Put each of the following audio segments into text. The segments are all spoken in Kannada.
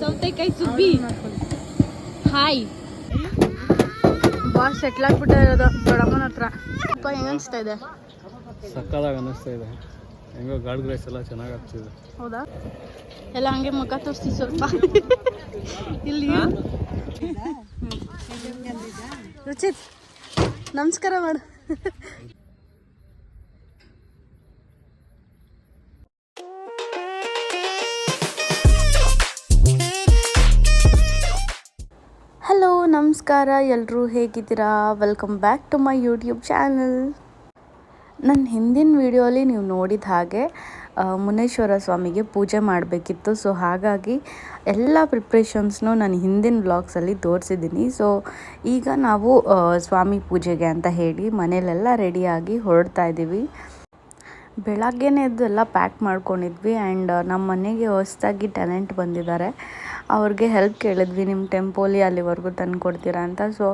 ಸೌತೆಕಾಯಿ ಸುಬ್ಬಿ ಹಾಯ್ ಬಾಸ್ ಸೆಟ್ಲ್ ಆಗ್ಬಿಟ್ಟಿರೋದು ದೊಡ್ಡಮ್ಮನ ಹತ್ರ. ಹೆಂಗ ಅನಿಸ್ತಾ ಇದೆ? ಸಕ್ಕದಾಗ ಅನಿಸ್ತಾ ಇದೆ. ಹೆಂಗೋ ಗಾಡ್ ಗ್ರೇಸ್ ಎಲ್ಲ ಚೆನ್ನಾಗಿ ಆಗ್ತಿದೆ. ಹೌದಾ? ಎಲ್ಲ ಹಂಗೆ ಮುಖ ತೋರಿಸಿ ಸ್ವಲ್ಪ. ಇಲ್ಲಿ? ರುಚಿತ್ ನಮಸ್ಕಾರ ಮಾಡು. ಹಲೋ ನಮಸ್ಕಾರ. ಎಲ್ಲರೂ ಹೇಗಿದ್ದೀರಾ? Welcome back to my YouTube channel ನನ್ನ ಹಿಂದಿನ ವಿಡಿಯೋಲಿ ನೀವು ನೋಡಿದ ಹಾಗೆ ಮುನೇಶ್ವರ ಸ್ವಾಮಿಗೆ ಪೂಜೆ ಮಾಡಬೇಕಿತ್ತು. ಸೊ ಹಾಗಾಗಿ ಎಲ್ಲ ಪ್ರಿಪ್ರೇಷನ್ಸ್ನು ನಾನು ಹಿಂದಿನ ಬ್ಲಾಗ್ಸಲ್ಲಿ ತೋರಿಸಿದ್ದೀನಿ. ಸೊ ಈಗ ನಾವು ಸ್ವಾಮಿ ಪೂಜೆಗೆ ಅಂತ ಹೇಳಿ ಮನೇಲೆಲ್ಲ ರೆಡಿಯಾಗಿ ಹೊರಡ್ತಾ ಇದ್ದೀವಿ. ಬೆಳಗ್ಗೆನೇ ಎಲ್ಲ ಪ್ಯಾಕ್ ಮಾಡ್ಕೊಂಡಿದ್ವಿ. ಆ್ಯಂಡ್ ನಮ್ಮ ಮನೆಗೆ ಹೊಸದಾಗಿ ಟ್ಯಾಲೆಂಟ್ ಬಂದಿದ್ದಾರೆ. ಅವ್ರಿಗೆ ಹೆಲ್ಪ್ ಕೇಳಿದ್ವಿ ನಿಮ್ಮ ಟೆಂಪೋಲಿ ಅಲ್ಲಿವರೆಗೂ ತಂದು ಕೊಡ್ತೀರಾ ಅಂತ. ಸೊ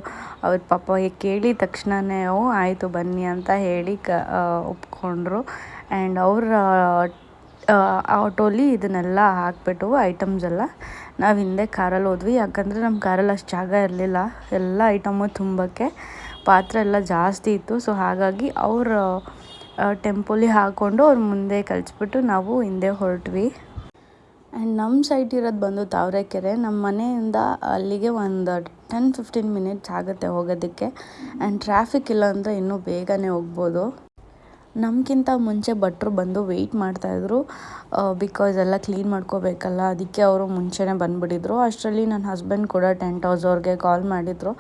ಅವ್ರ ಪಾಪ ಕೇಳಿದ ತಕ್ಷಣವೇ ಆಯಿತು ಬನ್ನಿ ಅಂತ ಹೇಳಿ ಕ ಒಪ್ಕೊಂಡ್ರು. ಆ್ಯಂಡ್ ಅವ್ರ ಆಟೋಲಿ ಇದನ್ನೆಲ್ಲ ಹಾಕ್ಬಿಟ್ಟು ಐಟಮ್ಸ್ ಎಲ್ಲ ನಾವು ಹಿಂದೆ ಕಾರಲ್ಲಿ ಹೋದ್ವಿ. ಯಾಕಂದರೆ ನಮ್ಮ ಕಾರಲ್ಲಿ ಅಷ್ಟು ಜಾಗ ಇರಲಿಲ್ಲ. ಎಲ್ಲ ಐಟಮು ತುಂಬಕ್ಕೆ ಪಾತ್ರೆ ಎಲ್ಲ ಜಾಸ್ತಿ ಇತ್ತು. ಸೊ ಹಾಗಾಗಿ ಅವ್ರ ಟೆಂಪೋಲಿ ಹಾಕ್ಕೊಂಡು ಅವ್ರ ಮುಂದೆ ಕಳಿಸ್ಬಿಟ್ಟು ನಾವು ಹಿಂದೆ ಹೊರಟ್ವಿ. ಆ್ಯಂಡ್ ನಮ್ಮ ಸೈಟ್ ಇರೋದು ಬಂದು ತಾವರೆಕೆರೆ. ನಮ್ಮ ಮನೆಯಿಂದ ಅಲ್ಲಿಗೆ ಒಂದು ಟೆನ್ ಫಿಫ್ಟೀನ್ ಮಿನಿಟ್ಸ್ ಆಗುತ್ತೆ ಹೋಗೋದಕ್ಕೆ. ಆ್ಯಂಡ್ ಟ್ರಾಫಿಕ್ ಇಲ್ಲ ಅಂದರೆ ಇನ್ನೂ ಬೇಗನೆ ಹೋಗ್ಬೋದು. ನಮಗಿಂತ ಮುಂಚೆ ಭಟ್ರು ಬಂದು ವೆಯ್ಟ್ ಮಾಡ್ತಾಯಿದ್ರು ಬಿಕಾಸ್ ಎಲ್ಲ ಕ್ಲೀನ್ ಮಾಡ್ಕೋಬೇಕಲ್ಲ, ಅದಕ್ಕೆ ಅವರು ಮುಂಚೆನೇ ಬಂದುಬಿಟ್ಟಿದ್ರು ಅಷ್ಟರಲ್ಲಿ ನನ್ನ ಹಸ್ಬೆಂಡ್ ಕೂಡ ಟೆಂಟ್ ಹೌಸ್ ಅವ್ರಿಗೆ ಕಾಲ್ ಮಾಡಿದರು.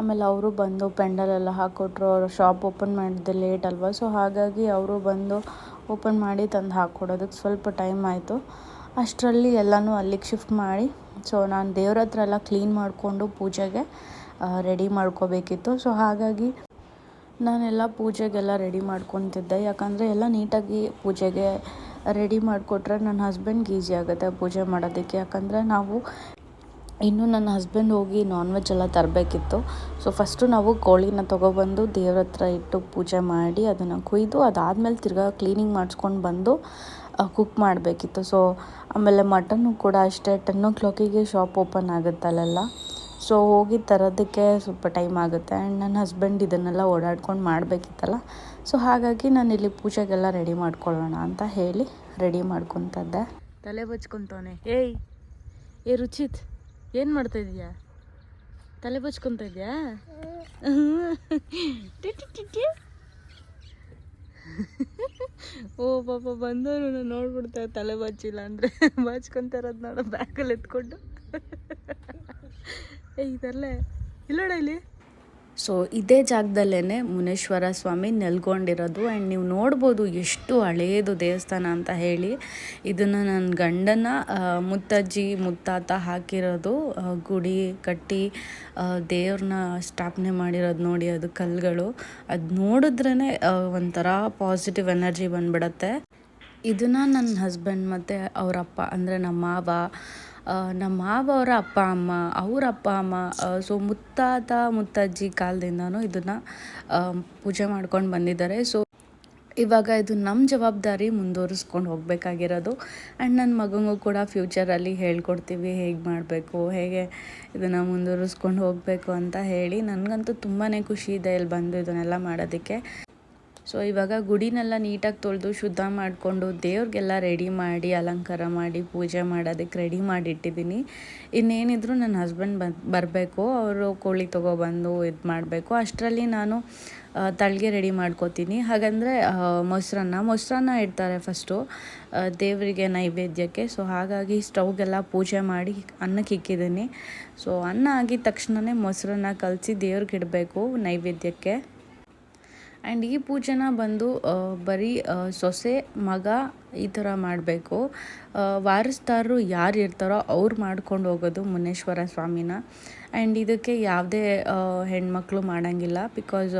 ಆಮೇಲೆ ಅವರು ಬಂದು ಪೆಂಡಲ್ ಎಲ್ಲ ಹಾಕ್ಕೊಟ್ರು ಅವರು ಶಾಪ್ ಓಪನ್ ಮಾಡಿದ್ದೆ ಲೇಟ್ ಅಲ್ವಾ. ಸೊ ಹಾಗಾಗಿ ಅವರು ಬಂದು ಓಪನ್ ಮಾಡಿ ತಂದು ಹಾಕ್ಕೊಡೋದಕ್ಕೆ ಸ್ವಲ್ಪ ಟೈಮ್ ಆಯಿತು. ಅಷ್ಟರಲ್ಲಿ ಎಲ್ಲನೂ ಅಲ್ಲಿಗೆ ಶಿಫ್ಟ್ ಮಾಡಿ. ಸೊ ನಾನು ದೇವ್ರ ಹತ್ರ ಎಲ್ಲ ಕ್ಲೀನ್ ಮಾಡಿಕೊಂಡು ಪೂಜೆಗೆ ರೆಡಿ ಮಾಡ್ಕೋಬೇಕಿತ್ತು. ಸೊ ಹಾಗಾಗಿ ನಾನೆಲ್ಲ ಪೂಜೆಗೆಲ್ಲ ರೆಡಿ ಮಾಡ್ಕೊತಿದ್ದೆ. ಯಾಕಂದರೆ ಎಲ್ಲ ನೀಟಾಗಿ ಪೂಜೆಗೆ ರೆಡಿ ಮಾಡಿಕೊಟ್ರೆ ನನ್ನ ಹಸ್ಬೆಂಡ್ಗೆ ಈಸಿ ಆಗುತ್ತೆ ಪೂಜೆ ಮಾಡೋದಕ್ಕೆ. ಯಾಕಂದರೆ ನಾವು ಇನ್ನು ನನ್ನ ಹಸ್ಬೆಂಡ್ ಹೋಗಿ ನಾನ್ ವೆಜ್ ಎಲ್ಲ ತರಬೇಕಿತ್ತು. ಸೊ ಫಸ್ಟು ನಾವು ಕೋಳಿನ ತೊಗೊಬಂದು ದೇವ್ರ ಹತ್ರ ಇಟ್ಟು ಪೂಜೆ ಮಾಡಿ ಅದನ್ನು ಕೊಯ್ದು ಅದಾದಮೇಲೆ ತಿರ್ಗಾ ಕ್ಲೀನಿಂಗ್ ಮಾಡಿಸ್ಕೊಂಡು ಬಂದು ಕುಕ್ ಮಾಡಬೇಕಿತ್ತು. ಸೊ ಆಮೇಲೆ ಮಟನ್ನು ಕೂಡ ಅಷ್ಟೇ. ಟೆನ್ ಓ ಕ್ಲಾಕಿಗೆ ಶಾಪ್ ಓಪನ್ ಆಗುತ್ತೆ ಅಲ್ಲೆಲ್ಲ. ಸೊ ಹೋಗಿ ತರೋದಕ್ಕೆ ಸ್ವಲ್ಪ ಟೈಮ್ ಆಗುತ್ತೆ. ಆ್ಯಂಡ್ ನನ್ನ ಹಸ್ಬೆಂಡ್ ಇದನ್ನೆಲ್ಲ ಓಡಾಡ್ಕೊಂಡು ಮಾಡಬೇಕಿತ್ತಲ್ಲ. ಸೊ ಹಾಗಾಗಿ ನಾನು ಇಲ್ಲಿ ಪೂಜೆಗೆಲ್ಲ ರೆಡಿ ಮಾಡ್ಕೊಳ್ಳೋಣ ಅಂತ ಹೇಳಿ ರೆಡಿ ಮಾಡ್ಕೊತದ್ದೆ. ತಲೆ ಬಚ್ಕೊತವನೆ ಏಯ್ ಏ ರುಚಿತ್ ಏನು ಮಾಡ್ತಾ ಇದ್ದೀಯಾ? ತಲೆ ಬಚ್ಕೊತ ಇದೆಯಾ ಓ, ಪಾಪ ಬಂದವರು ನೋಡ್ಬಿಡ್ತಾರೆ ತಲೆ ಬಾಚಿಲ್ಲ ಅಂದರೆ ಬಾಚ್ಕೊತಾರದು ನೋಡು ಬ್ಯಾಗಲ್ಲಿ ಎತ್ಕೊಂಡು. ಏ, ಇದರಲ್ಲೇ. ಇಲ್ಲೋಡ ಇಲ್ಲಿ? ಸೊ ಇದೇ ಜಾಗದಲ್ಲೇ ಮುನೇಶ್ವರ ಸ್ವಾಮಿ ನೆಲ್ಕೊಂಡಿರೋದು ಆ್ಯಂಡ್ ನೀವು ನೋಡ್ಬೋದು ಎಷ್ಟು ಹಳೆಯದು ದೇವಸ್ಥಾನ ಅಂತ ಹೇಳಿ. ಇದನ್ನು ನನ್ನ ಗಂಡನ ಮುತ್ತಜ್ಜಿ, ಮುತ್ತಾತ ಹಾಕಿರೋದು ಗುಡಿ ಕಟ್ಟಿ ದೇವ್ರನ್ನ ಸ್ಥಾಪನೆ ಮಾಡಿರೋದು ನೋಡಿ ಅದು ಕಲ್ಲುಗಳು ಅದು ನೋಡಿದ್ರೇ ಒಂಥರ ಪಾಸಿಟಿವ್ ಎನರ್ಜಿ ಬಂದ್ಬಿಡತ್ತೆ. ಇದನ್ನು ನನ್ನ ಹಸ್ಬೆಂಡ್ ಮತ್ತು ಅವರಪ್ಪ, ಅಂದರೆ ನಮ್ಮ ಮಾವ ನಮ್ಮ ಮಾವ ಅವರ ಅಪ್ಪ, ಅಮ್ಮ, ಅವ್ರ ಅಪ್ಪ, ಅಮ್ಮ ಸೊ ಮುತ್ತಾತ ಮುತ್ತಜ್ಜಿ ಕಾಲದಿಂದನೂ ಇದನ್ನು ಪೂಜೆ ಮಾಡ್ಕೊಂಡು ಬಂದಿದ್ದಾರೆ. ಸೊ ಇವಾಗ ಇದು ನಮ್ಮ ಜವಾಬ್ದಾರಿ ಮುಂದುವರಿಸ್ಕೊಂಡು ಹೋಗಬೇಕಾಗಿರೋದು. ಆ್ಯಂಡ್ ನನ್ನ ಮಗನಿಗೂ ಕೂಡ ಫ್ಯೂಚರಲ್ಲಿ ಹೇಳ್ಕೊಡ್ತೀವಿ, ಹೇಗೆ ಮಾಡಬೇಕು, ಹೇಗೆ ಇದನ್ನು ಮುಂದುವರಿಸ್ಕೊಂಡು ಹೋಗಬೇಕು ಅಂತ ಹೇಳಿ. ನನಗಂತೂ ತುಂಬಾ ಖುಷಿ ಇದೆ ಇಲ್ಲಿ ಬಂದು ಇದನ್ನೆಲ್ಲ ಮಾಡೋದಕ್ಕೆ. ಸೊ ಇವಾಗ ಗುಡಿನೆಲ್ಲ ನೀಟಾಗಿ ತೊಳೆದು ಶುದ್ಧ ಮಾಡಿಕೊಂಡು ದೇವ್ರಿಗೆಲ್ಲ ರೆಡಿ ಮಾಡಿ, ಅಲಂಕಾರ ಮಾಡಿ, ಪೂಜೆ ಮಾಡೋದಕ್ಕೆ ರೆಡಿ ಮಾಡಿ ಇಟ್ಟಿದ್ದೀನಿ ಇನ್ನೇನಿದ್ರು ನನ್ನ ಹಸ್ಬೆಂಡ್ ಬನ್ ಬರಬೇಕು, ಅವರು ಕೋಳಿ ತೊಗೊಬಂದು ಇದು ಮಾಡಬೇಕು. ಅಷ್ಟರಲ್ಲಿ ನಾನು ತಳ್ಗೆ ರೆಡಿ ಮಾಡ್ಕೋತೀನಿ. ಹಾಗಂದರೆ ಮೊಸರನ್ನ ಮೊಸರನ್ನ ಇಡ್ತಾರೆ ಫಸ್ಟು ದೇವರಿಗೆ ನೈವೇದ್ಯಕ್ಕೆ. ಸೊ ಹಾಗಾಗಿ ಸ್ಟವ್ಗೆಲ್ಲ ಪೂಜೆ ಮಾಡಿ ಅನ್ನಕ್ಕೆ ಇಕ್ಕಿದ್ದೀನಿ. ಸೊ ಅನ್ನ ಆಗಿದ ತಕ್ಷಣವೇ ಮೊಸರನ್ನ ಕಲಸಿ ದೇವ್ರಿಗೆ ಇಡಬೇಕು ನೈವೇದ್ಯಕ್ಕೆ. ಆ್ಯಂಡ್ ಈ ಪೂಜೆನ ಬಂದು ಬರೀ ಸೊಸೆ, ಮಗ ಈ ಥರ ಮಾಡಬೇಕು. ವಾರಸ್ದಾರರು ಯಾರು ಇರ್ತಾರೋ ಅವ್ರು ಮಾಡ್ಕೊಂಡು ಹೋಗೋದು ಮುನೇಶ್ವರ ಸ್ವಾಮಿನ. ಆ್ಯಂಡ್ ಇದಕ್ಕೆ ಯಾವುದೇ ಹೆಣ್ಮಕ್ಳು ಮಾಡೋಂಗಿಲ್ಲ ಬಿಕಾಸ್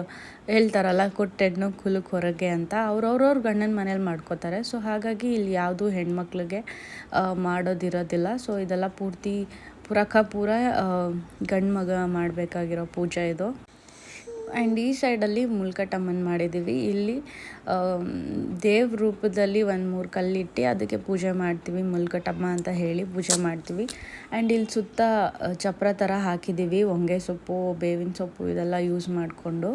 ಹೇಳ್ತಾರಲ್ಲ, ಕೊಟ್ಟೆಡ್ನು ಕುಲಕ್ಕೆ ಹೊರಗೆ ಅಂತ. ಅವ್ರವ್ರವ್ರ ಗಂಡನ ಮನೇಲಿ ಮಾಡ್ಕೋತಾರೆ. ಸೊ, ಹಾಗಾಗಿ ಇಲ್ಲಿ ಯಾವುದು ಹೆಣ್ಮಕ್ಳಿಗೆ ಮಾಡೋದಿರೋದಿಲ್ಲ. ಸೊ, ಇದೆಲ್ಲ ಪೂರ್ತಿ ಪುರಕ ಪೂರ ಗಂಡು ಮಗ ಮಾಡಬೇಕಾಗಿರೋ ಪೂಜೆ ಇದು. ಆ್ಯಂಡ್ ಈ ಸೈಡಲ್ಲಿ ಮುಲ್ಕಟಮ್ಮನ್ ಮಾಡಿದ್ದೀವಿ. ಇಲ್ಲಿ ದೇವ್ರ ರೂಪದಲ್ಲಿ ಒಂದು ಮೂರು ಕಲ್ಲಿಟ್ಟು ಅದಕ್ಕೆ ಪೂಜೆ ಮಾಡ್ತೀವಿ ಮುಲ್ಕಟಮ್ಮ ಅಂತ ಹೇಳಿ ಪೂಜೆ ಮಾಡ್ತೀವಿ. ಆ್ಯಂಡ್ ಇಲ್ಲಿ ಸುತ್ತ ಚಪ್ರ ಥರ ಹಾಕಿದ್ದೀವಿ, ಹೊಂಗೆ ಸೊಪ್ಪು, ಬೇವಿನ ಸೊಪ್ಪು ಇದೆಲ್ಲ ಯೂಸ್ ಮಾಡಿಕೊಂಡು.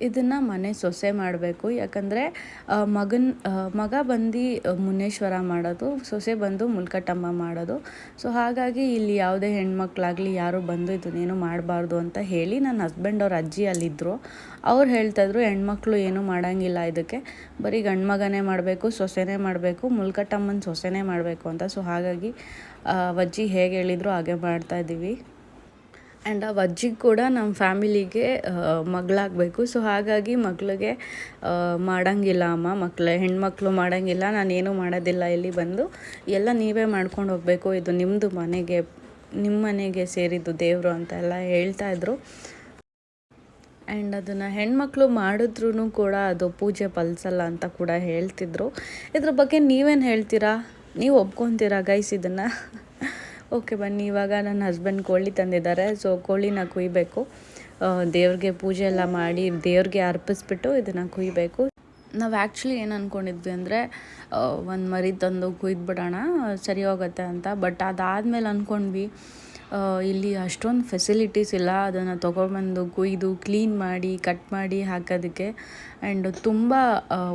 ಇದನ್ನು ಮನೆ ಸೊಸೆ ಮಾಡಬೇಕು. ಯಾಕಂದರೆ ಮಗನ ಮಗ ಬಂದು ಮುನೇಶ್ವರ ಮಾಡೋದು, ಸೊಸೆ ಬಂದು ಮುಲ್ಕಟ್ಟಮ್ಮ ಮಾಡೋದು. ಸೊ, ಹಾಗಾಗಿ ಇಲ್ಲಿ ಯಾವುದೇ ಹೆಣ್ಮಕ್ಳಾಗಲಿ ಯಾರು ಬಂದು ಇದನ್ನೇನು ಮಾಡಬಾರ್ದು ಅಂತ ಹೇಳಿ ನನ್ನ ಹಸ್ಬೆಂಡ್ ಅವ್ರ ಅಜ್ಜಿ ಅಲ್ಲಿದ್ದರು ಅವ್ರು ಹೇಳ್ತಾಯಿದ್ರು ಹೆಣ್ಮಕ್ಳು ಏನೂ ಮಾಡೋಂಗಿಲ್ಲ ಇದಕ್ಕೆ. ಬರೀ ಗಂಡು ಮಗನೇ ಮಾಡಬೇಕು, ಸೊಸೆನೇ ಮಾಡಬೇಕು, ಮುಲ್ಕಟ್ಟಮ್ಮನ ಸೊಸೆನೇ ಮಾಡಬೇಕು ಅಂತ. ಸೊ, ಹಾಗಾಗಿ ಅಜ್ಜಿ ಹೇಗೆ ಹೇಳಿದ್ರು, ಹಾಗೆ ಮಾಡ್ತಾಯಿದ್ದೀವಿ ಆ್ಯಂಡ್ ಆ ಅಜ್ಜಿಗೆ ಕೂಡ ನಮ್ಮ ಫ್ಯಾಮಿಲಿಗೆ ಮಗಳಾಗಬೇಕು. ಸೊ ಹಾಗಾಗಿ ಮಗಳಿಗೆ ಮಾಡೋಂಗಿಲ್ಲ ಅಮ್ಮ. ಮಕ್ಕಳು ಹೆಣ್ಮಕ್ಳು ಮಾಡೋಂಗಿಲ್ಲ. ನಾನೇನು ಮಾಡೋದಿಲ್ಲ ಇಲ್ಲಿ ಬಂದು. ಎಲ್ಲ ನೀವೇ ಮಾಡ್ಕೊಂಡು ಹೋಗಬೇಕು. ಇದು ನಿಮ್ಮದು ಮನೆಗೆ ನಿಮ್ಮ ಮನೆಗೆ ಸೇರಿದ್ದು ದೇವರು ಅಂತ ಎಲ್ಲ ಹೇಳ್ತಾಯಿದ್ರು ಆ್ಯಂಡ್ ಅದನ್ನು ಹೆಣ್ಮಕ್ಳು ಮಾಡಿದ್ರೂ ಕೂಡ ಅದು ಪೂಜೆ ಫಲಿಸಲ್ಲ ಅಂತ ಕೂಡ ಹೇಳ್ತಿದ್ರು. ಇದ್ರ ಬಗ್ಗೆ ನೀವೇನು ಹೇಳ್ತೀರಾ? ನೀವು ಒಪ್ಕೊತೀರಾ ಗೈಸ್ ಇದನ್ನು? ಓಕೆ ಬನ್ನಿ, ಇವಾಗ ನನ್ನ ಹಸ್ಬೆಂಡ್ ಕೋಳಿ ತಂದಿದ್ದಾರೆ ಸೊ ಕೋಳಿನ ಕುಯ್ಬೇಕು. ದೇವ್ರಿಗೆ ಪೂಜೆ ಎಲ್ಲ ಮಾಡಿ ದೇವ್ರಿಗೆ ಅರ್ಪಿಸ್ಬಿಟ್ಟು ಇದನ್ನು ಕುಯ್ಬೇಕು. ನಾವು ಆ್ಯಕ್ಚುಲಿ ಏನು ಅಂದ್ಕೊಂಡಿದ್ವಿ ಅಂದರೆ ಒಂದು ಮರಿ ತಂದು ಕುಯ್ದುಬಿಡೋಣ, ಸರಿ ಹೋಗುತ್ತೆ ಅಂತ ಬಟ್ ಅದಾದಮೇಲೆ ಅಂದ್ಕೊಂಡ್ವಿ ಇಲ್ಲಿ ಅಷ್ಟೊಂದು ಫೆಸಿಲಿಟೀಸ್ ಇಲ್ಲ. ಅದನ್ನು ತೊಗೊಬಂದು ಕುಯ್ದು ಕ್ಲೀನ್ ಮಾಡಿ ಕಟ್ ಮಾಡಿ ಹಾಕೋದಕ್ಕೆ ಆ್ಯಂಡ್ ತುಂಬ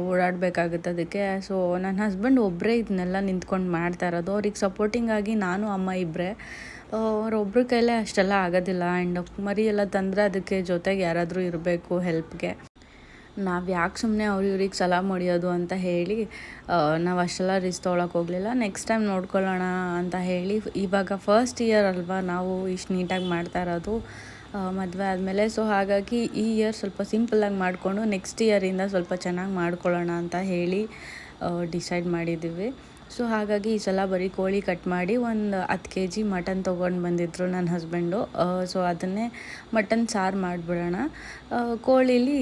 ಓಡಾಡಬೇಕಾಗುತ್ತೆ ಅದಕ್ಕೆ. ಸೊ ನನ್ನ ಹಸ್ಬೆಂಡ್ ಒಬ್ಬರೇ ಇದನ್ನೆಲ್ಲ ನಿಂತ್ಕೊಂಡು ಮಾಡ್ತಾ ಇರೋದು. ಅವ್ರಿಗೆ ಸಪೋರ್ಟಿಂಗ್ ಆಗಿ ನಾನು, ಅಮ್ಮ ಇಬ್ಬರೇ ಅವ್ರೊಬ್ಬರ ಕೈಲೇ ಅಷ್ಟೆಲ್ಲ ಆಗೋದಿಲ್ಲ. ಆ್ಯಂಡ್ ಮರಿ ಎಲ್ಲ ತಂದರೆ ಅದಕ್ಕೆ ಜೊತೆಗೆ ಯಾರಾದರೂ ಇರಬೇಕು ಹೆಲ್ಪ್ಗೆ ನಾವು ಯಾಕೆ ಸುಮ್ಮನೆ ಅವ್ರು ಇವ್ರಿಗೆ ಸಲಾಮ್ ಹೊಡಿಯೋದು ಅಂತ ಹೇಳಿ ನಾವು ಅಷ್ಟೆಲ್ಲ ರಿಸ್ಕ್ ತೊಗೊಳಕ್ಕೆ ಹೋಗಲಿಲ್ಲ. ನೆಕ್ಸ್ಟ್ ಟೈಮ್ ನೋಡ್ಕೊಳ್ಳೋಣ ಅಂತ ಹೇಳಿ, ಇವಾಗ ಫಸ್ಟ್ ಇಯರ್ ಅಲ್ವಾ ನಾವು ಇಷ್ಟು ನೀಟಾಗಿ ಮಾಡ್ತಾ ಇರೋದು ಮದುವೆ ಆದಮೇಲೆ. ಸೊ ಹಾಗಾಗಿ ಈ ಇಯರ್ ಸ್ವಲ್ಪ ಸಿಂಪಲ್ಲಾಗಿ ಮಾಡಿಕೊಂಡು ನೆಕ್ಸ್ಟ್ ಇಯರಿಂದ ಸ್ವಲ್ಪ ಚೆನ್ನಾಗಿ ಮಾಡ್ಕೊಳ್ಳೋಣ ಅಂತ ಹೇಳಿ ಡಿಸೈಡ್ ಮಾಡಿದ್ದೀವಿ. ಸೊ ಹಾಗಾಗಿ ಈ ಸಲ ಬರೀ ಕೋಳಿ ಕಟ್ ಮಾಡಿ ಒಂದು ಹತ್ತು ಕೆ ಜಿ ಮಟನ್ ತೊಗೊಂಡು ಬಂದಿದ್ರು ನನ್ನ ಹಸ್ಬೆಂಡು ಸೊ ಅದನ್ನೇ ಮಟನ್ ಸಾರು ಮಾಡಿಬಿಡೋಣ. ಕೋಳಿಲಿ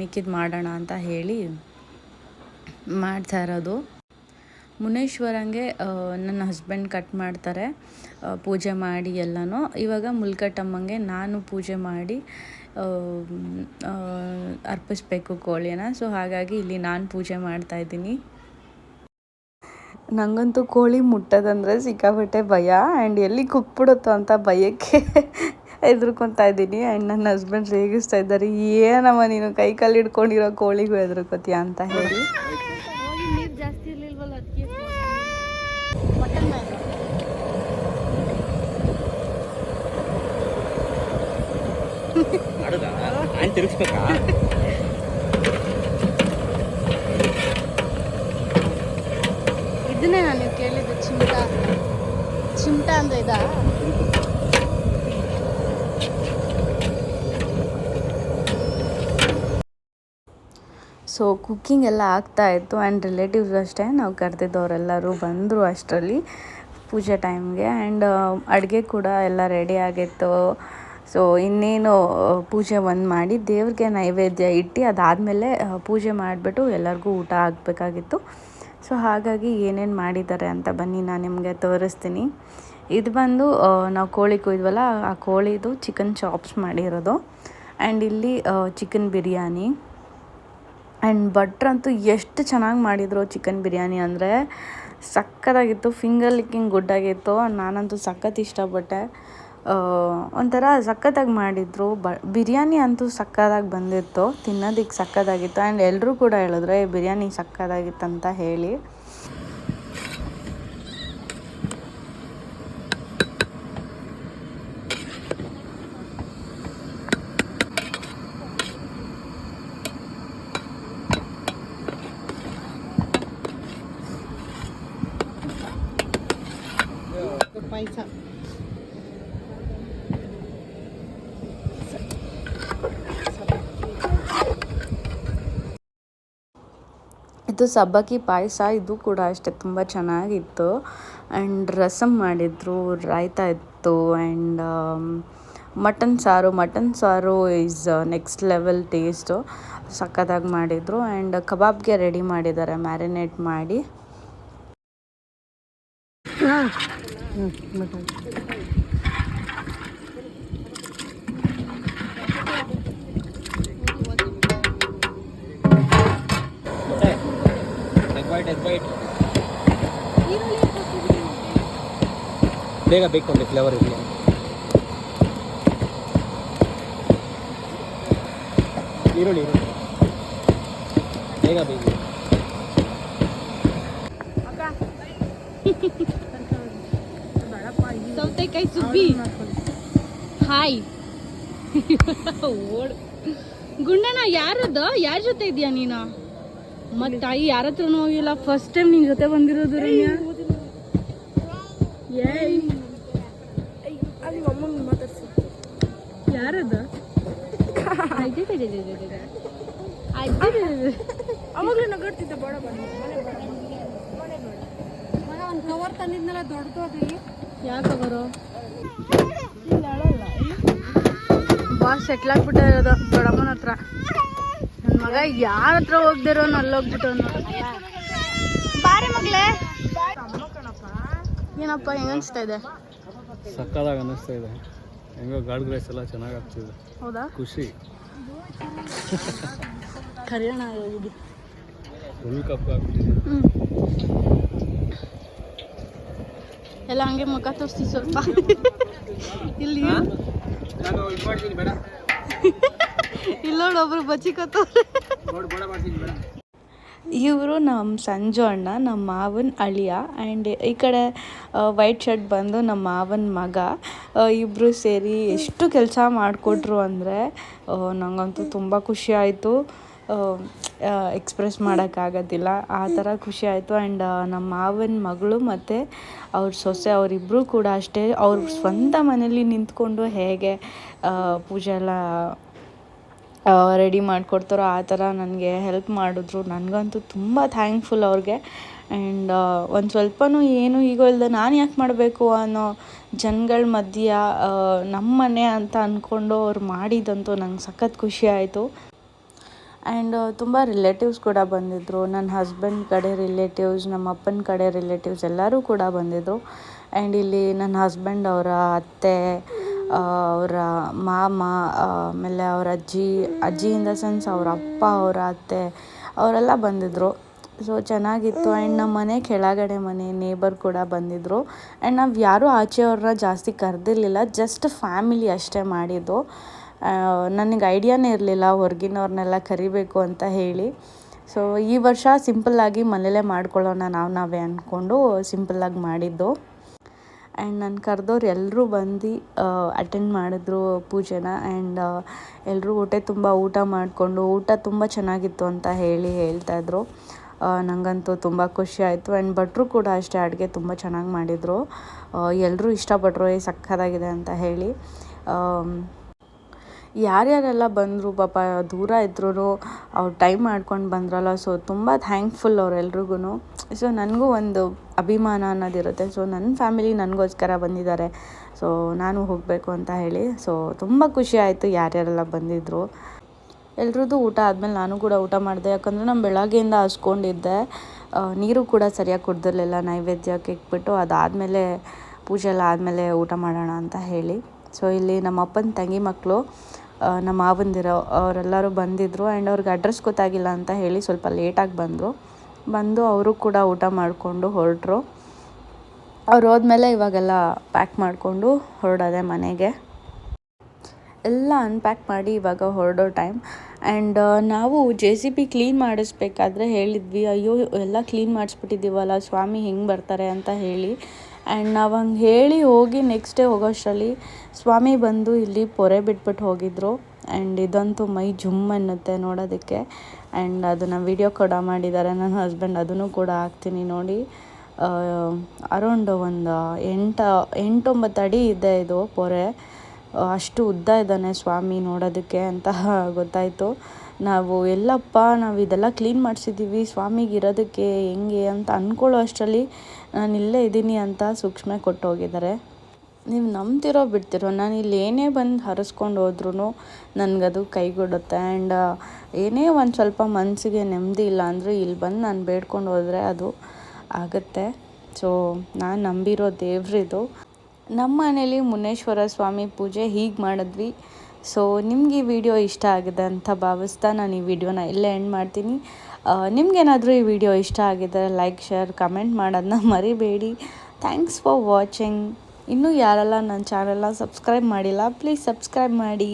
ಮಿಕ್ಕಿದ್ದು ಮಾಡೋಣ ಅಂತ ಹೇಳಿ ಮಾಡ್ತಾ ಇರೋದು. ಮುನೇಶ್ವರಂಗೆ ನನ್ನ ಹಸ್ಬೆಂಡ್ ಕಟ್ ಮಾಡ್ತಾರೆ. ಪೂಜೆ ಮಾಡಿ ಎಲ್ಲನೂ. ಇವಾಗ ಮುಲ್ಕಟ್ಟಮ್ಮಂಗೆ ನಾನು ಪೂಜೆ ಮಾಡಿ ಅರ್ಪಿಸ್ಬೇಕು ಕೋಳಿನ. ಸೊ ಹಾಗಾಗಿ ಇಲ್ಲಿ ನಾನು ಪೂಜೆ ಮಾಡ್ತಾಯಿದ್ದೀನಿ ನನಗಂತೂ ಕೋಳಿ ಮುಟ್ಟೋದಂದರೆ ಸಿಕ್ಕಾಪಟ್ಟೆ ಭಯ. ಆ್ಯಂಡ್ ಎಲ್ಲಿ ಕುಕ್ಬಿಡುತ್ತೋ ಅಂತ ಭಯಕ್ಕೆ ಹೆದ್ರುಕೊತಾ ಇದ್ದೀನಿ. ಆ್ಯಂಡ್ ನನ್ನ ಹಸ್ಬೆಂಡ್ ರೇಗಿಸ್ತಾ ಇದ್ದಾರೆ ಏನಮ್ಮ ನೀನು ಕೈ ಕಾಲು ಹಿಡ್ಕೊಂಡಿರೋ ಕೋಳಿಗೂ ಹೆದರ್ಕೋತೀಯ? ಅಂತ ಹೇಳಿ ನೀರು ಜಾಸ್ತಿ ಇರ್ಲಿಲ್ವಲ್ಲ ಅದಕ್ಕೆ ತಿರುಗಿಸ್ಬೇಕಾ? ಇದನ್ನೇ ನಾನು ನೀವು ಕೇಳಿದ್ದು ಚಿಮಟಾ ಚಿಮಟಾ ಅಂದ್ರೆ ಇದಾ? ಸೊ ಕುಕ್ಕಿಂಗ್ ಎಲ್ಲ ಆಗ್ತಾ ಇತ್ತು ಆ್ಯಂಡ್ ರಿಲೇಟಿವ್ಸ್ ಅಷ್ಟೇ. ನಾವು ಕರೆದಿದ್ದವರೆಲ್ಲರೂ ಬಂದರು ಅಷ್ಟರಲ್ಲಿ ಪೂಜೆ ಟೈಮ್ಗೆ ಆ್ಯಂಡ್ ಅಡುಗೆ ಕೂಡ ಎಲ್ಲ ರೆಡಿ ಆಗಿತ್ತು. ಸೊ ಇನ್ನೇನು ಪೂಜೆ ಒಂದು ಮಾಡಿ ದೇವ್ರಿಗೆ ನೈವೇದ್ಯ ಇಟ್ಟು ಅದಾದಮೇಲೆ ಪೂಜೆ ಮಾಡಿಬಿಟ್ಟು ಎಲ್ಲರಿಗೂ ಊಟ ಆಗಬೇಕಾಗಿತ್ತು. ಸೊ ಹಾಗಾಗಿ ಏನೇನು ಮಾಡಿದ್ದಾರೆ ಅಂತ ಬನ್ನಿ ನಾನು ನಿಮಗೆ ತೋರಿಸ್ತೀನಿ. ಇದು ಬಂದು ನಾವು ಕೋಳಿ ಕೊಯ್ದವಲ್ಲ, ಆ ಕೋಳಿದು ಚಿಕನ್ ಚಾಪ್ಸ್ ಮಾಡಿರೋದು. ಆ್ಯಂಡ್ ಇಲ್ಲಿ ಚಿಕನ್ ಬಿರಿಯಾನಿ. ಆ್ಯಂಡ್ ಭಟ್ರಂತೂ ಎಷ್ಟು ಚೆನ್ನಾಗಿ ಮಾಡಿದರು ಚಿಕನ್ ಬಿರಿಯಾನಿ ಅಂದರೆ. ಸಕ್ಕತ್ತಾಗಿತ್ತು ಫಿಂಗರ್ ಲಿಕ್ಕಿಂಗ್ ಗುಡ್ಡಾಗಿತ್ತು ನಾನಂತೂ ಸಖತ್ ಇಷ್ಟಪಟ್ಟೆ. ಒಂಥರ ಸಖತ್ತಾಗಿ ಮಾಡಿದ್ರು. ಬ ಬಿರಿಯಾನಿ ಅಂತೂ ಸಕ್ಕತ್ತಾಗಿ ಬಂದಿತ್ತು. ತಿನ್ನೋದಕ್ಕೆ ಸಕ್ಕತ್ತಾಗಿತ್ತು ಆ್ಯಂಡ್ ಎಲ್ಲರೂ ಕೂಡ ಹೇಳಿದ್ರು "ಏ, ಬಿರಿಯಾನಿ ಅಂತ ಹೇಳಿ ಪಾಯಸ ಇದು ಸಬ್ಬಕ್ಕಿ ಪಾಯಸ ಇದು ಕೂಡ ಅಷ್ಟೇ ತುಂಬ ಚೆನ್ನಾಗಿತ್ತು ಆ್ಯಂಡ್ ರಸಮ್ ಮಾಡಿದರು ರಾಯ್ತ ಇತ್ತು ಆ್ಯಂಡ್ ಮಟನ್ ಸಾರು ಮಟನ್ ಸಾರು ಈಸ್ ನೆಕ್ಸ್ಟ್ ಲೆವೆಲ್ ಟೇಸ್ಟು ಸಖತ್ತಾಗಿ ಮಾಡಿದರು ಆ್ಯಂಡ್ ಕಬಾಬ್ಗೆ ರೆಡಿ ಮಾಡಿದ್ದಾರೆ ಮ್ಯಾರಿನೇಟ್ ಮಾಡಿ ಬೇಗ ಬೇಕು ಒಂದು ಫ್ಲೇವರ್ ಇರಲಿ. ಈರುಳ್ಳಿ ಬೇಗ ಬೇಕು ಸೌತೆಕಾಯಿ ಸುಬ್ಬಿ. ಹಾಯ್. ಓಡ್. ಗುಂಡಣ್ಣ ಯಾರದ್ದು ಯಾರ ಜೊತೆ ಇದೆಯಾ ನೀನು? ಮತ್ ತಾಯಿ ಯಾರ ಹತ್ರನೂ ಹೋಗಿಲ್ಲ. ಫಸ್ಟ್ ಟೈಮ್ ನಿನ್ ಜೊತೆ ಬಂದಿರೋದು ರಮ್ಯ. ಏಯ್. ಯಾರದು? ಅವಾಗಲೂ ನಗಡ್ತಿದ್ದೆ ಬೇಡ ಒಂದು ಕವರ್ ತಂದಿದ್ನಲ್ಲ ದೊಡ್ಡದು ಅದು. ಯಾವ ಬಾಸ್ ಸೆಟ್ಲ್ ಆಗ್ಬಿಟ್ಟಿರೋದು ದೊಡ್ಡಮ್ಮನ ಹತ್ರ. ನನ್ನ ಮಗ ಯಾರ ಹತ್ರ ಹೋಗ್ದಿರೋನು ಅಲ್ಲೋಗ್ಬಿಟ್ಟವನು ಬಾರೆ ಮಗ್ಲೇ ಏನಪ್ಪ ಹೆಂಗ ಅನ್ಸ್ತಾ ಇದೆ? ಸಕ್ಕದಾಗ ಅನ್ನಿಸ್ತಾ ಇದೆ. ಹೆಂಗೋ ಗಾಡ್ ಗ್ರೇಸ್ ಎಲ್ಲ ಚೆನ್ನಾಗಿ ಆಗ್ತಿದೆ. ಹೌದಾ? ಖುಷಿ. ಕರೆಯೋಣ ಫುಲ್ ಕಪ್ಪು ಆಗ್ಬಿಟ್ಟಿದೆ. ಹ್ಮ್. ಎಲ್ಲ ಹಂಗೆ ಮುಖ ತೋರಿಸ್ತೀವಿ ಸ್ವಲ್ಪ. ಇಲ್ಲಿ. ನಾನು ಇದು ಮಾಡ್ತೀನಿ ಬೇಡ. ಇಲ್ಲ ನೋಡಿ ಒಬ್ರು ಇವರು ನಮ್ಮ ಸಂಜು ಅಣ್ಣ ನಮ್ಮ ಮಾವನ ಅಳಿಯ ಆ್ಯಂಡ್ ಈ ಕಡೆ ವೈಟ್ ಶರ್ಟ್ ಬಂದು ನಮ್ಮ ಮಾವನ ಮಗ. ಇಬ್ಬರು ಸೇರಿ ಎಷ್ಟು ಕೆಲಸ ಮಾಡಿಕೊಟ್ರು ಅಂದರೆ ನನಗಂತೂ ತುಂಬ ಖುಷಿ ಆಯಿತು. ಎಕ್ಸ್ಪ್ರೆಸ್ ಮಾಡೋಕ್ಕಾಗೋದಿಲ್ಲ. ಆ ಥರ ಖುಷಿ ಆಯಿತು ಆ್ಯಂಡ್ ನಮ್ಮ ಮಾವನ ಮಗಳು ಮತ್ತು ಅವ್ರ ಸೊಸೆ ಅವರಿಬ್ಬರು ಕೂಡ ಅಷ್ಟೇ. ಅವ್ರ ಸ್ವಂತ ಮನೇಲಿ ನಿಂತ್ಕೊಂಡು ಹೇಗೆ ಪೂಜೆ ಎಲ್ಲ ರೆಡಿ ಮಾಡಿಕೊಡ್ತಾರೋ ಆ ಥರ ನನಗೆ ಹೆಲ್ಪ್ ಮಾಡಿದ್ರು. ನನಗಂತೂ ತುಂಬ ಥ್ಯಾಂಕ್ಫುಲ್ ಅವ್ರಿಗೆ. ಆ್ಯಂಡ್ ಒಂದು ಸ್ವಲ್ಪನೂ ಏನು ಈಗ ಇಲ್ಲದೆ ನಾನು ಯಾಕೆ ಮಾಡಬೇಕು ಅನ್ನೋ ಜನಗಳ ಮಧ್ಯ ನಮ್ಮ ಮನೆ ಅಂತ ಅಂದ್ಕೊಂಡು ಅವ್ರು ಮಾಡಿದಂತೂ ನಂಗೆ ಸಖತ್ ಖುಷಿ ಆಯಿತು. ಆ್ಯಂಡ್ ತುಂಬ ರಿಲೇಟಿವ್ಸ್ ಕೂಡ ಬಂದಿದ್ದರು ನನ್ನ ಹಸ್ಬೆಂಡ್ ಕಡೆ ರಿಲೇಟಿವ್ಸ್ ನಮ್ಮ ಅಪ್ಪನ ಕಡೆ ರಿಲೇಟಿವ್ಸ್ ಎಲ್ಲರೂ ಕೂಡ ಬಂದಿದ್ದರು ಆ್ಯಂಡ್ ಇಲ್ಲಿ ನನ್ನ ಹಸ್ಬೆಂಡ್ ಅವರ ಅತ್ತೆ ಅವರ ಮಾಮ ಆಮೇಲೆ ಅವ್ರ ಅಜ್ಜಿ ಅಜ್ಜಿ ಇನ್ ದ ಸೆನ್ಸ್ ಅವ್ರ ಅಪ್ಪ, ಅವರ ಅತ್ತೆ, ಅವರೆಲ್ಲ ಬಂದಿದ್ದರು ಸೊ ಚೆನ್ನಾಗಿತ್ತು. ಆ್ಯಂಡ್ ನಮ್ಮ ಮನೆ ಕೆಳಗಡೆ ಮನೆ ನೇಬರ್ ಕೂಡ ಬಂದಿದ್ದರು ಆ್ಯಂಡ್ ನಾವು ಯಾರೂ ಆಚೆಯವ್ರನ್ನ ಜಾಸ್ತಿ ಕರೆದಿರಲಿಲ್ಲ. ಜಸ್ಟ್ ಫ್ಯಾಮಿಲಿ ಅಷ್ಟೇ ಮಾಡಿದ್ದು. ನನಗೆ ಐಡಿಯಾನೇ ಇರಲಿಲ್ಲ ಹೊರಗಿನವ್ರನ್ನೆಲ್ಲ ಕರಿಬೇಕು ಅಂತ ಹೇಳಿ. ಸೊ ಈ ವರ್ಷ ಸಿಂಪಲ್ಲಾಗಿ ಮನೇಲೇ ಮಾಡ್ಕೊಳ್ಳೋಣ ನಾವು ನಾವೇ ಅಂದ್ಕೊಂಡು ಸಿಂಪಲ್ಲಾಗಿ ಮಾಡಿದ್ದು. ಆ್ಯಂಡ್ ನಾನು ಕರೆದವ್ರು ಎಲ್ಲರೂ ಬಂದು ಅಟೆಂಡ್ ಮಾಡಿದ್ರು ಪೂಜೆನ. ಆ್ಯಂಡ್ ಎಲ್ಲರೂ ಹೊಟ್ಟೆ ತುಂಬ ಊಟ ಮಾಡಿಕೊಂಡು, ಊಟ ತುಂಬ ಚೆನ್ನಾಗಿತ್ತು ಅಂತ ಹೇಳಿ ಹೇಳ್ತಾಯಿದ್ರು ನನಗಂತೂ ತುಂಬ ಖುಷಿ ಆಯಿತು. ಆ್ಯಂಡ್ ಭಟ್ರು ಕೂಡ ಅಷ್ಟೇ ಅಡುಗೆ ತುಂಬ ಚೆನ್ನಾಗಿ ಮಾಡಿದರು. ಎಲ್ಲರೂ ಇಷ್ಟಪಟ್ಟರು ಏ, ಸಕ್ಕತ್ತಾಗಿದೆ ಅಂತ ಹೇಳಿ. ಯಾರ್ಯಾರೆಲ್ಲ ಬಂದರು ಪಾಪ ದೂರ ಇದ್ರೂ ಅವ್ರು ಟೈಮ್ ಮಾಡ್ಕೊಂಡು ಬಂದ್ರಲ್ಲ ಸೊ ತುಂಬ ಥ್ಯಾಂಕ್ಫುಲ್ ಅವರೆಲ್ರಿಗೂ ಸೊ ನನಗೂ ಒಂದು ಅಭಿಮಾನ ಅನ್ನೋದಿರುತ್ತೆ. ಸೊ ನನ್ನ ಫ್ಯಾಮಿಲಿ ನನಗೋಸ್ಕರ ಬಂದಿದ್ದಾರೆ. ಸೊ ನಾನು ಹೋಗಬೇಕು ಅಂತ ಹೇಳಿ. ಸೊ ತುಂಬ ಖುಷಿ ಆಯಿತು ಯಾರ್ಯಾರೆಲ್ಲ ಬಂದಿದ್ದರು ಎಲ್ರದ್ದು ಊಟ ಆದಮೇಲೆ ನಾನು ಕೂಡ ಊಟ ಮಾಡಿದೆ. ಯಾಕಂದರೆ ನಾನು ಬೆಳಗ್ಗೆಯಿಂದ ಹಸ್ಕೊಂಡಿದ್ದೆ. ನೀರು ಕೂಡ ಸರಿಯಾಗಿ ಕುಡ್ದಿರಲಿಲ್ಲ. ನೈವೇದ್ಯಕ್ಕೆ ಇಟ್ಬಿಟ್ಟು ಅದಾದಮೇಲೆ ಪೂಜೆ ಎಲ್ಲ ಆದಮೇಲೆ ಊಟ ಮಾಡೋಣ ಅಂತ ಹೇಳಿ. ಸೊ ಇಲ್ಲಿ ನಮ್ಮ ಅಪ್ಪನ ತಂಗಿ ಮಕ್ಕಳು ನಮ್ಮ ಮಾವಂದಿರೋ, ಅವರೆಲ್ಲರೂ ಬಂದಿದ್ದರು ಆ್ಯಂಡ್ ಅವ್ರಿಗೆ ಅಡ್ರೆಸ್ ಗೊತ್ತಾಗಿಲ್ಲ ಅಂತ ಹೇಳಿ ಸ್ವಲ್ಪ ಲೇಟಾಗಿ ಬಂದರು. ಬಂದು ಅವರು ಕೂಡ ಊಟ ಮಾಡಿಕೊಂಡು ಹೊರಟರು. ಅವ್ರು ಹೋದ್ಮೇಲೆ ಇವಾಗೆಲ್ಲ ಪ್ಯಾಕ್ ಮಾಡಿಕೊಂಡು ಹೊರಡೋದೆ ಮನೆಗೆ. ಎಲ್ಲ ಅನ್ಪ್ಯಾಕ್ ಮಾಡಿ ಇವಾಗ ಹೊರಡೋ ಟೈಮ್ ಆ್ಯಂಡ್ ನಾವು ಜೆ ಸಿ ಬಿ ಕ್ಲೀನ್ ಮಾಡಿಸ್ಬೇಕಾದ್ರೆ ಹೇಳಿದ್ವಿ, ಅಯ್ಯೋ, ಎಲ್ಲ ಕ್ಲೀನ್ ಮಾಡಿಸ್ಬಿಟ್ಟಿದ್ದೀವಲ್ಲ, ಸ್ವಾಮಿ ಹೆಂಗೆ ಬರ್ತಾರೆ? ಅಂತ ಹೇಳಿ. ಆ್ಯಂಡ್ ನಾವು ಹಂಗೆ ಹೇಳಿ ಹೋಗಿ ನೆಕ್ಸ್ಟ್ ಡೇ ಹೋಗೋಷ್ಟರಲ್ಲಿ ಸ್ವಾಮಿ ಬಂದು ಇಲ್ಲಿ ಪೊರೆ ಬಿಟ್ಬಿಟ್ಟು ಹೋಗಿದ್ರು. ಆ್ಯಂಡ್ ಇದಂತೂ ಮೈ ಜುಮ್ ಅನ್ನತ್ತೆ ನೋಡೋದಕ್ಕೆ. ಆ್ಯಂಡ್ ಅದನ್ನು ವಿಡಿಯೋ ಕೂಡ ಮಾಡಿದ್ದಾರೆ. ನನ್ನ ಹಸ್ಬೆಂಡ್ ಅದನ್ನು ಕೂಡ ಹಾಕ್ತೀನಿ ನೋಡಿ. ಅರೌಂಡ್ ಒಂದು ಎಂಟು, ಎಂಟೊಂಬತ್ತು ಅಡಿ ಇದೆ ಇದು ಪೊರೆ. ಅಷ್ಟು ಉದ್ದ ಇದ್ದಾನೆ ಸ್ವಾಮಿ ನೋಡೋದಕ್ಕೆ ಅಂತ ಗೊತ್ತಾಯಿತು. ನಾವು ಎಲ್ಲಪ್ಪ ನಾವು ಇದೆಲ್ಲ ಕ್ಲೀನ್ ಮಾಡಿಸಿದ್ದೀವಿ ಸ್ವಾಮಿಗೆ ಇರೋದಕ್ಕೆ ಹೆಂಗೆ ಅಂತ ಅಂದ್ಕೊಳ್ಳೋ ಅಷ್ಟರಲ್ಲಿ ನಾನು ಇಲ್ಲೇ ಇದ್ದೀನಿ ಅಂತ ಸೂಕ್ಷ್ಮೆ ಕೊಟ್ಟು ಹೋಗಿದ್ದಾರೆ ನೀವು ನಂಬ್ತಿರೋ ಬಿಡ್ತಿರೋ, ನಾನು ಇಲ್ಲಿ ಏನೇ ಬಂದು ಹರಿಸ್ಕೊಂಡು ಹೋದ್ರೂ ನನಗದು ಕೈಗೊಡುತ್ತೆ. ಆ್ಯಂಡ್ ಏನೇ ಒಂದು ಸ್ವಲ್ಪ ಮನಸ್ಸಿಗೆ ನೆಮ್ಮದಿ ಇಲ್ಲ ಅಂದರೂ ಇಲ್ಲಿ ಬಂದು ನಾನು ಬೇಡ್ಕೊಂಡು ಹೋದರೆ ಅದು ಆಗುತ್ತೆ. ಸೊ, ನಾನು ನಂಬಿರೋ ದೇವ್ರಿದು. ನಮ್ಮ ಮನೇಲಿ ಮುನೇಶ್ವರ ಸ್ವಾಮಿ ಪೂಜೆ ಹೀಗೆ ಮಾಡಿದ್ವಿ. ಸೊ, ನಿಮ್ಗೆ ಈ ವಿಡಿಯೋ ಇಷ್ಟ ಆಗಿದೆ ಅಂತ ಭಾವಿಸ್ತಾ ನಾನು ಈ ವಿಡಿಯೋನ ಇಲ್ಲೇ ಎಂಡ್ ಮಾಡ್ತೀನಿ. ನಿಮ್ಗೇನಾದರೂ ಈ ವಿಡಿಯೋ ಇಷ್ಟ ಆಗಿದ್ದರೆ ಲೈಕ್ ಶೇರ್ ಕಮೆಂಟ್ ಮಾಡೋದನ್ನ ಮರಿಬೇಡಿ. ಥ್ಯಾಂಕ್ಸ್ ಫಾರ್ ವಾಚಿಂಗ್ ಇನ್ನೂ ಯಾರೆಲ್ಲ ನನ್ನ ಚಾನೆಲ್ನ ಸಬ್ಸ್ಕ್ರೈಬ್ ಮಾಡಿಲ್ಲ ಪ್ಲೀಸ್ ಸಬ್ಸ್ಕ್ರೈಬ್ ಮಾಡಿ.